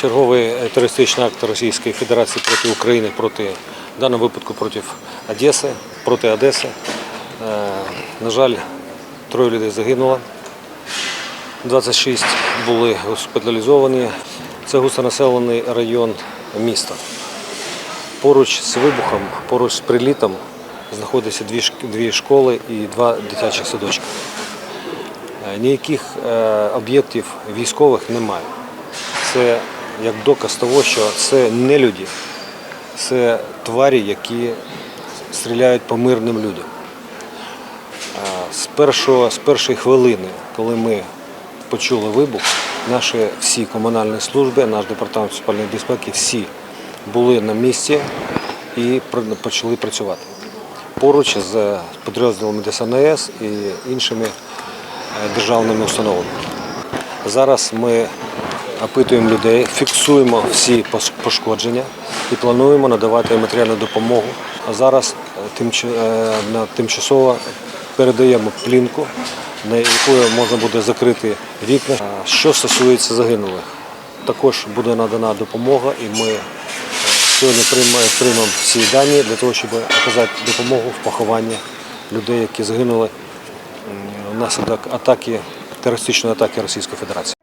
Черговий е, терористичний акт Російської Федерації проти України, проти, в даному випадку проти Одеси, проти Одеси. Е, На жаль, троє людей загинуло, 26 були госпіталізовані. Це густонаселений район міста. Поруч з вибухом, поруч з прилітом знаходяться дві, дві школи і два дитячих садочки. Е, Ніяких об'єктів військових немає. Це як доказ того, що це не люди, це тварі, які стріляють по мирним людям. З, першого, з першої хвилини, коли ми почули вибух, наші всі комунальні служби, наш департамент суспільної безпеки, всі були на місці і почали працювати. Поруч з підрозділами ДСНС і іншими е, державними установами. Зараз ми опитуємо людей, фіксуємо всі пошкодження і плануємо надавати матеріальну допомогу. А зараз е, е, тимчасово передаємо плінку, на якою можна буде закрити вікна. Що стосується загинулих, також буде надана допомога, і ми е, сьогодні приймемо всі дані для того, щоб оказати допомогу в похованні людей, які загинули внаслідок атаки терористичної атаки Російської Федерації.